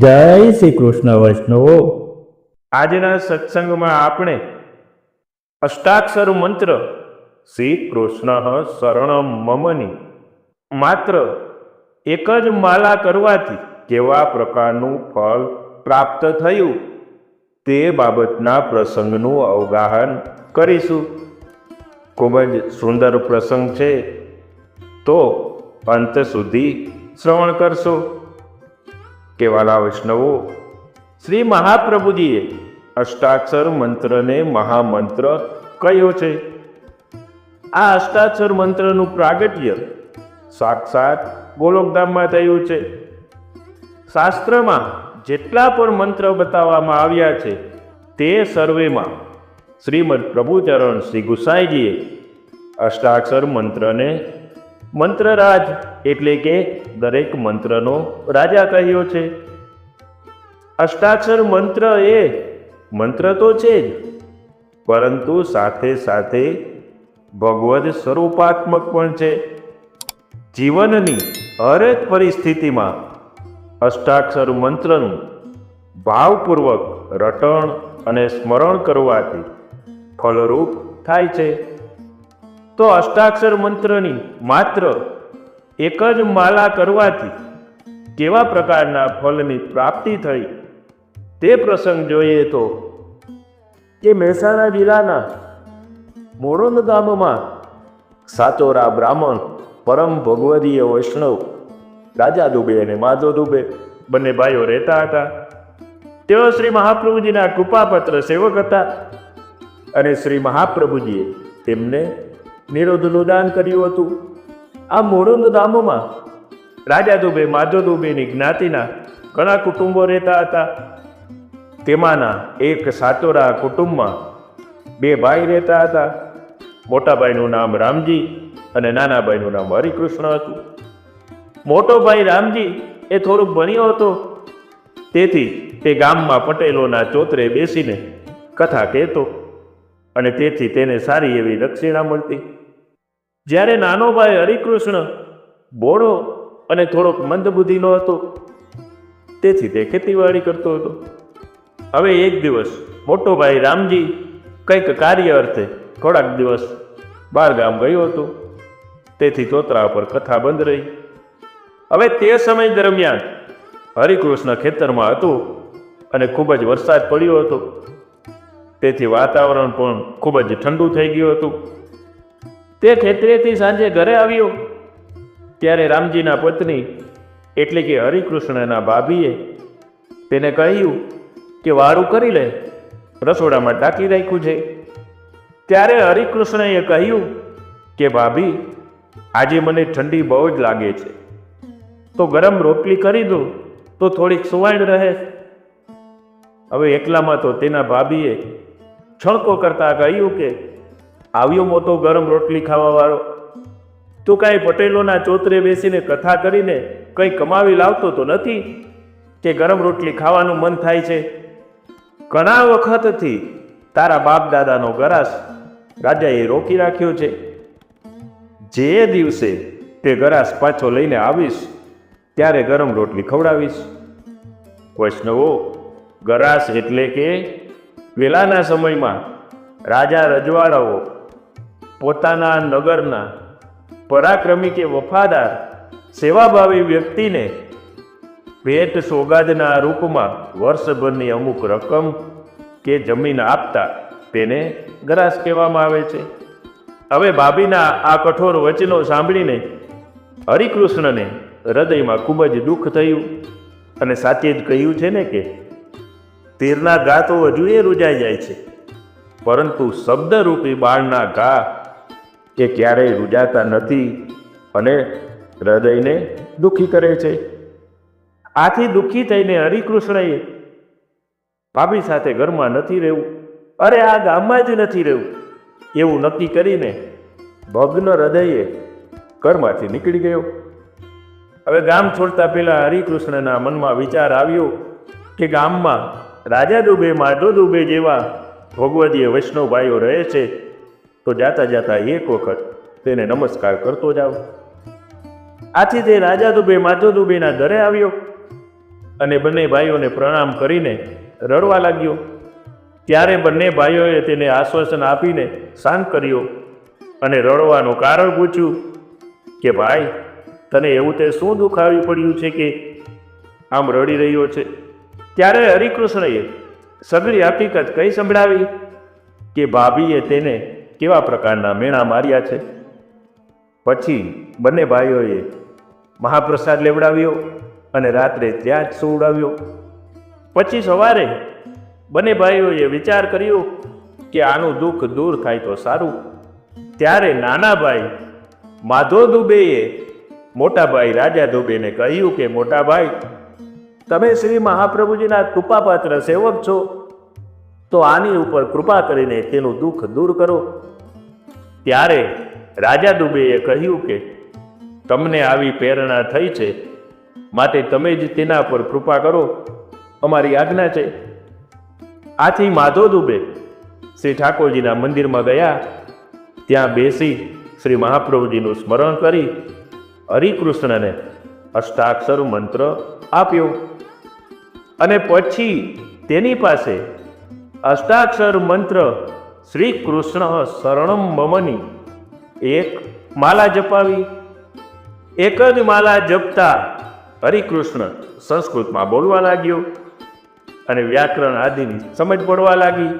જય શ્રી કૃષ્ણ વૈષ્ણવો. આજના સત્સંગમાં આપણે અષ્ટાક્ષર મંત્ર શ્રી કૃષ્ણ શરણ મમની માત્ર એક જ માલા કરવાથી કેવા પ્રકારનું ફળ પ્રાપ્ત થયું તે બાબતના પ્રસંગનું અવગાહન કરીશું. ખૂબ જ સુંદર પ્રસંગ છે. તો અંત સુધી શ્રવણ કરશો. કેવાલા વૈષ્ણવો, શ્રી મહાપ્રભુજીએ અષ્ટાક્ષર મંત્રને મહામંત્ર કયો છે. આ અષ્ટાક્ષર મંત્રનું પ્રાગટ્ય સાક્ષાત ગોલોકધામમાં થયું છે. શાસ્ત્રમાં જેટલા પણ મંત્ર બતાવવામાં આવ્યા છે, તે સર્વેમાં શ્રીમદ પ્રભુચરણ શ્રી ગુસાઈજીએ અષ્ટાક્ષર મંત્રને મંત્રરાજ એટલે કે દરેક મંત્રનો રાજા કહ્યો છે. અષ્ટાક્ષર મંત્ર એ મંત્ર તો છે જ, પરંતુ સાથે સાથે ભગવદ સ્વરૂપાત્મક પણ છે. જીવનની હરેક પરિસ્થિતિમાં અષ્ટાક્ષર મંત્રનું ભાવપૂર્વક રટણ અને સ્મરણ કરવાથી ફલરૂપ થાય છે. તો અષ્ટાક્ષર મંત્રની માત્ર એક જ માલા કરવાથી કેવા પ્રકારના ફલની પ્રાપ્તિ થઈ? તે પ્રસંગ જોઈએ તો કે મહેસાણા જિલ્લાના મોડોદ ગામમાં સાચોરા બ્રાહ્મણ પરમ ભગવદીય વૈષ્ણવ રાજા દુબે અને માધવ દુબે બંને ભાઈઓ રહેતા હતા. તેઓ શ્રી મહાપ્રભુજીના કૃપાપત્ર સેવક હતા અને શ્રી મહાપ્રભુજીએ તેમને નિરોધનું દાન કર્યું હતું. આ મોડોદ ગામમાં રાજા દુબે માધવ દુબેની જ્ઞાતિના ઘણા કુટુંબો રહેતા હતા. તેમાંના એક સાતોરા કુટુંબમાં બે ભાઈ રહેતા હતા. મોટા ભાઈનું નામ રામજી અને નાના ભાઈનું નામ હરિકૃષ્ણ હતું. મોટો ભાઈ રામજી એ થોડુંક ભણ્યો હતો. તેથી તે ગામમાં પટેલોના ચોતરે બેસીને કથા કહેતો. અને તેથી તેને સારી એવી દક્ષિણા મળતી. જ્યારે નાનો ભાઈ હરિકૃષ્ણ બોળો અને થોડોક મંદબુદ્ધિનો હતો, તેથી તે ખેતીવાડી કરતો હતો. હવે એક દિવસ મોટો ભાઈ રામજી કંઈક કાર્ય અર્થે થોડાક દિવસ ગામ ગયો હતો. તેથી ચોતરા પર કથા બંધ રહી. હવે તે સમય દરમિયાન હરિકૃષ્ણ ખેતરમાં હતું અને ખૂબ જ વરસાદ પડ્યો હતો. તેથી વાતાવરણ પણ ખૂબ જ ઠંડુ થઈ ગયું હતું. તે ખેતરેથી સાંજે ઘરે આવ્યો. ત્યારે રામજીના પત્ની, એટલે કે હરિકૃષ્ણના ભાભીએ તેને કહ્યું કે વારું કરી લે, રસોડામાં ટાંકી રાખ્યું છે. ત્યારે હરિકૃષ્ણએ કહ્યું કે ભાભી, આજે મને ઠંડી બહુ જ લાગે છે. તો ગરમ રોટલી કરી દો, તો થોડીક સુવાણ રહે. હવે એકલામાં તો તેના ભાભીએ છણકો કરતા કહ્યું કે, આવ્યો મોટો ગરમ રોટલી ખાવાવાળો. તું કાંઈ પટેલોના ચોતરે બેસીને કથા કરીને કંઈ કમાવી લાવતો તો નથી કે ગરમ રોટલી ખાવાનું મન થાય છે? ઘણા વખતથી તારા બાપ દાદાનો ગરાસ રાજાએ રોકી રાખ્યો છે. જે દિવસે તે ગરાસ પાછો લઈને આવીશ, ત્યારે ગરમ રોટલી ખવડાવીશ. વૈષ્ણવો ગરાસ એટલે કે વેલાના સમયમાં રાજા રજવાડાઓ પોતાના નગરના પરાક્રમી કે વફાદાર, સેવાભાવી વ્યક્તિને ભેટ સોગાદના રૂપમાં વર્ષભરની અમુક રકમ કે જમીન આપતા તેને ગ્રાસ કહેવામાં આવે છે. હવે ભાભીના આ કઠોર વચનો સાંભળીને હરિકૃષ્ણને હૃદયમાં ખૂબ જ દુઃખ થયું અને સાચે જ કહ્યું છે ને કે તીરના ઘા તો હજુ એ રૂજાઈ જાય છે. પરંતુ શબ્દરૂપી બાળના ઘા એ ક્યારેય રૂજાતા નથી અને હૃદયને દુઃખી કરે છે. આથી દુઃખી થઈને હરિકૃષ્ણએ ભાભી સાથે ઘરમાં નથી રહેવું. અરે આ ગામમાં જ નથી રહેવું. એવું નક્કી કરીને ભગ્ન હૃદયે ઘરમાંથી નીકળી ગયો. હવે ગામ છોડતા પહેલાં હરિકૃષ્ણના મનમાં વિચાર આવ્યો કે ગામમાં રાજા દુબે, માધો દુબે જેવા ભગવદીય વૈષ્ણવભાઈઓ રહે છે, તો જાતા જાતા એક વખત તેને નમસ્કાર કરતો જાઓ આથી તે રાજા દુબે, માધો દુબેના દરે આવ્યો અને બંને ભાઈઓને પ્રણામ કરીને રડવા લાગ્યો. ત્યારે બંને ભાઈઓએ તેને આશ્વાસન આપીને શાંત કર્યો અને રડવાનું કારણ પૂછ્યું કે, ભાઈ, તને એવું તે શું દુઃખ પડ્યું છે કે આમ રડી રહ્યો છે? ત્યારે હરિકૃષ્ણએ સગરી હકીકત કઈ સંભળાવી? કે ભાભીએ તેને કેવા પ્રકારના મેણા માર્યા છે? પછી બંને ભાઈઓએ મહાપ્રસાદ લેવડાવ્યો અને રાત્રે ત્યાં જ સુવડાવ્યો. પછી સવારે બંને ભાઈઓએ વિચાર કર્યો કે આનું દુઃખ દૂર થાય તો સારું. ત્યારે નાના ભાઈ માધો દુબેએ મોટા ભાઈ રાજા દુબેને કહ્યું કે, મોટા ભાઈ તમે શ્રી મહાપ્રભુજીના કૃપાપાત્ર સેવક છો, તો આની ઉપર કૃપા કરીને તેનું દુઃખ દૂર કરો. ત્યારે રાજા દુબેએ કહ્યું કે, તમને આવી પ્રેરણા થઈ છે, માટે તમે જ તેના પર કૃપા કરો. અમારી આજ્ઞા છે. આથી માધો દુબે શ્રી ઠાકોરજીના મંદિરમાં ગયા. ત્યાં બેસી શ્રી મહાપ્રભુજીનું સ્મરણ કરી હરિકૃષ્ણને અષ્ટાક્ષર મંત્ર આપ્યો. અને પછી તેની પાસે અષ્ટાક્ષર મંત્ર શ્રી કૃષ્ણ શરણમ મમની એક માલા જપાવી. એક જ માલા જપતા હરિકૃષ્ણ સંસ્કૃતમાં બોલવા લાગ્યો અને વ્યાકરણ આદિની સમજ પડવા લાગી.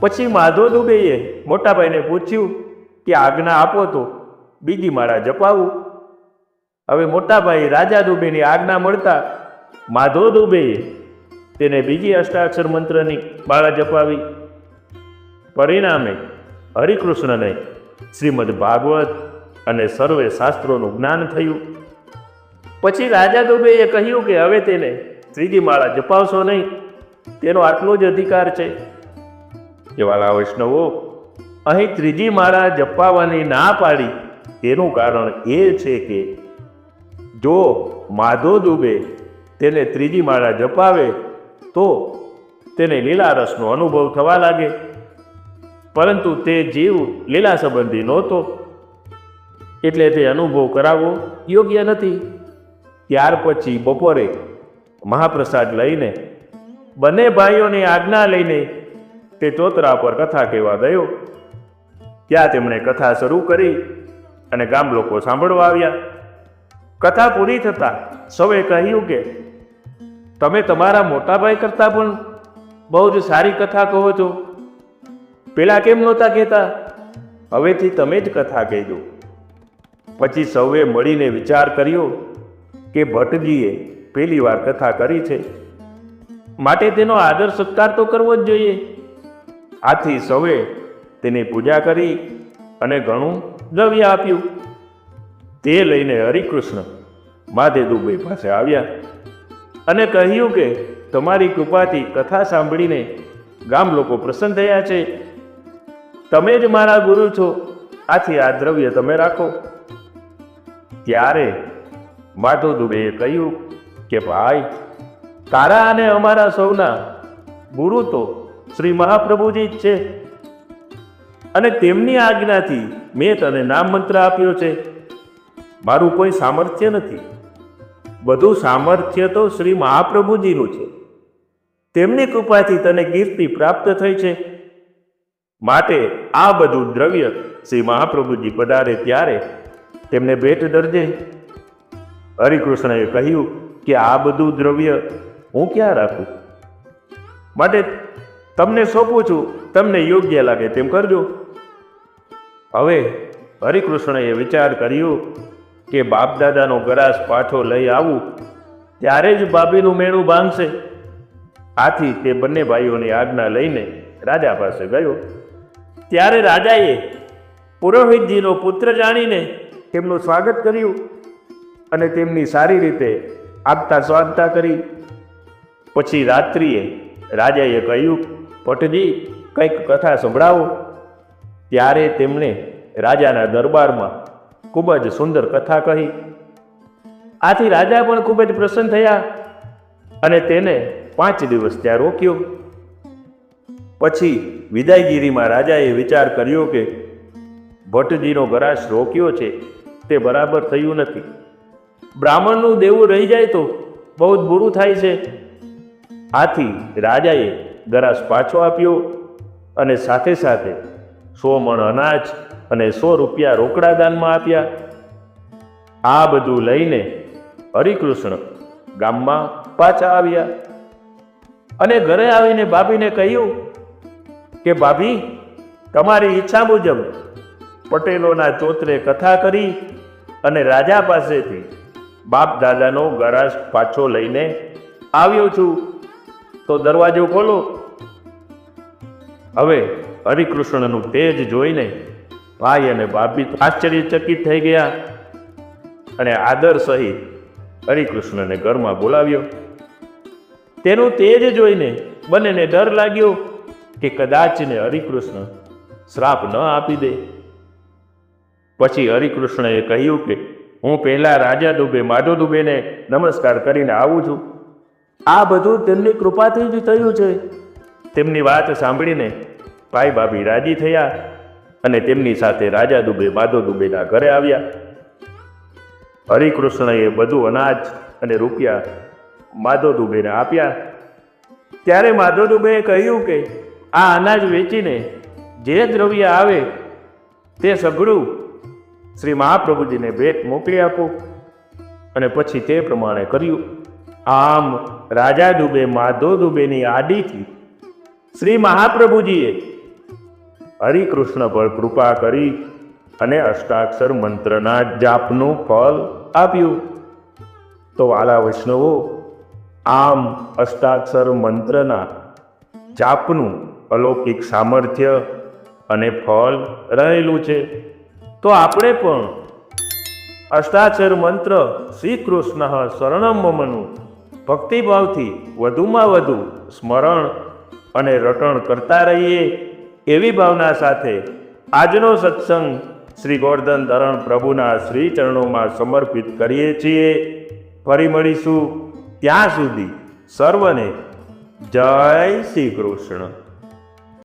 પછી માધવ દુબેએ મોટાભાઈને પૂછ્યું કે આજ્ઞા આપો તો બીજી માળા જપાવું. હવે મોટાભાઈ રાજા દુબેની આજ્ઞા મળતા માધવ દુબે તેને બીજી અષ્ટાક્ષર મંત્રની માળા જપાવી. પરિણામે હરિકૃષ્ણને શ્રીમદ ભાગવત અને સર્વે શાસ્ત્રોનું જ્ઞાન થયું. પછી રાજા દુબેએ કહ્યું કે હવે તેને ત્રીજી માળા જપાવશો નહીં. તેનો આટલો જ અધિકાર છે. એવાલા વૈષ્ણવો, અહીં ત્રીજી માળા જપાવવાની ના પાડી. તેનું કારણ એ છે કે જો માધો દુબે તેને ત્રીજી માળા જપાવે, તો તેને લીલા રસનો અનુભવ થવા લાગે. પરંતુ તે જીવ લીલા સંબંધી નહોતો. એટલે તે અનુભવ કરાવવો યોગ્ય નથી. ત્યાર પછી બપોરે મહાપ્રસાદ લઈને બંને ભાઈઓની આજ્ઞા લઈને તે ચોતરા પર કથા કહેવા ગયો. ત્યાં તેમણે કથા શરૂ કરી અને ગામ લોકો સાંભળવા આવ્યા. કથા પૂરી થતાં સૌએ કહ્યું કે તમે તમારા મોટાભાઈ કરતાં પણ બહુ જ સારી કથા કહો છો. પેલા કેમ નહોતા કહેતા? હવેથી તમે જ કથા કહેજો. પછી સૌએ મળીને વિચાર કર્યો કે ભટ્ટજીએ પહેલી વાર કથા કરી છે. માટે તેનો આદર સત્કાર તો કરવો જ જોઈએ. આથી સૌએ તેની પૂજા કરી અને ઘણું દ્રવ્ય આપ્યું. તે લઈને હરિકૃષ્ણ માધે દુબઈ પાસે આવ્યા. અને કહ્યું કે, તમારી કૃપાથી કથા સાંભળીને ગામ લોકો પ્રસન્ન થયા છે. તમે જ મારા ગુરુ છો. આથી આ દ્રવ્ય તમે રાખો. ત્યારે માધવ દુબેએ કહ્યું કે, ભાઈ, તારા અને અમારા સૌના ગુરુ તો શ્રી મહાપ્રભુજી જ છે. અને તેમની આજ્ઞાથી મેં તને નામ મંત્ર આપ્યો છે. મારું કોઈ સામર્થ્ય નથી. બધું સામર્થ્ય તો શ્રી મહાપ્રભુજીનું છે. તેમની કૃપાથી તને કીર્તિ પ્રાપ્ત થઈ છે. માટે આ બધું દ્રવ્ય શ્રી મહાપ્રભુજી પધારે ત્યારે તેમને ભેટ દરજે. હરિકૃષ્ણએ કહ્યું કે આ બધું દ્રવ્ય હું ક્યાં રાખું? માટે તમને સોંપું છું, તમને યોગ્ય લાગે તેમ કરજો. હવે હરિકૃષ્ણએ વિચાર કર્યો કે બાપદાદાનો ગરાસ પાઠો લઈ આવું, ત્યારે જ બાબીનું મેણું ભાંગશે. આથી તે બંને ભાઈઓની આજ્ઞા લઈને રાજા પાસે ગયો. ત્યારે રાજાએ પુરોહિતજીનો પુત્ર જાણીને તેમનું સ્વાગત કર્યું અને તેમની સારી રીતે આગતા સ્વાગતા કરી. પછી રાત્રિએ રાજાએ કહ્યું, ભટ્ટજી, કંઈક કથા સંભળાવો. ત્યારે તેમણે રાજાના દરબારમાં ખૂબ જ સુંદર કથા કહી. આથી રાજા પણ ખૂબ જ પ્રસન્ન થયા અને તેને પાંચ દિવસ ત્યાં રોક્યો. પછી વિદાયગીરીમાં રાજાએ વિચાર કર્યો કે ભટ્ટજીનો ગરાશ રોક્યો છે, તે બરાબર થયું નથી. બ્રાહ્મણનું દેવું રહી જાય તો બહુ જ બુરું થાય છે. આથી રાજાએ ગરાશ પાછો આપ્યો અને સાથે સાથે સો મણ અનાજ અને સો રૂપિયા રોકડા દાનમાં આપ્યા. આ બધું લઈને હરિકૃષ્ણ ગામમાં પાછા આવ્યા. અને ઘરે આવીને ભાભીને કહ્યું કે, ભાભી, તમારી ઈચ્છા મુજબ પટેલોના ચોતરે કથા કરી અને રાજા પાસેથી બાપ દાદાનો ગરાસ પાછો લઈને આવ્યો છું. તો દરવાજો ખોલો. હવે હરિકૃષ્ણનું તેજ જોઈને ભાઈ અને ભાભી આશ્ચર્યચકિત થઈ ગયા. અને આદર સહિત હરિકૃષ્ણને ઘરમાં બોલાવ્યો. તેનું તેજ જોઈને બંનેને ડર લાગ્યો કે કદાચને હરિકૃષ્ણ શ્રાપ ન આપી દે. પછી હરિકૃષ્ણએ કહ્યું કે હું પહેલા રાજા દુબે, માધો દુબેને નમસ્કાર કરીને આવું છું. આ બધું તેમની કૃપાથી જ થયું છે. તેમની વાત સાંભળીને ભાઈ ભાભી રાજી થયા. અને તેમની સાથે રાજા દુબે માધો દુબેના ઘરે આવ્યા. હરિકૃષ્ણએ બધું અનાજ અને રૂપિયા માધો દુબેને આપ્યા. ત્યારે માધવ દુબેએ કહ્યું કે, આ અનાજ વેચીને જે દ્રવ્ય આવે તે સઘળું શ્રી મહાપ્રભુજીને ભેટ મોકલી આપો. અને પછી તે પ્રમાણે કર્યું. આમ રાજા દુબે માધવ દુબેની આડીથી શ્રી મહાપ્રભુજીએ હરિકૃષ્ણ પર કૃપા કરી અને અષ્ટાક્ષર મંત્રના જાપનું ફળ આપ્યું. તો વાલા વૈષ્ણવો, આમ અષ્ટાક્ષર મંત્રના જાપનું અલૌકિક સામર્થ્ય અને ફળ રહેલું છે. તો આપણે પણ અષ્ટાક્ષર મંત્ર શ્રી કૃષ્ણ શરણમ મમનું ભક્તિભાવથી વધુમાં વધુ સ્મરણ અને રટણ કરતા રહીએ. એવી ભાવના સાથે આજનો સત્સંગ શ્રી ગોર્ધન ધરણ પ્રભુના શ્રી ચરણોમાં સમર્પિત કરીએ છીએ. ફરી મળીશું ત્યાં સુધી સર્વને જય શ્રી કૃષ્ણ.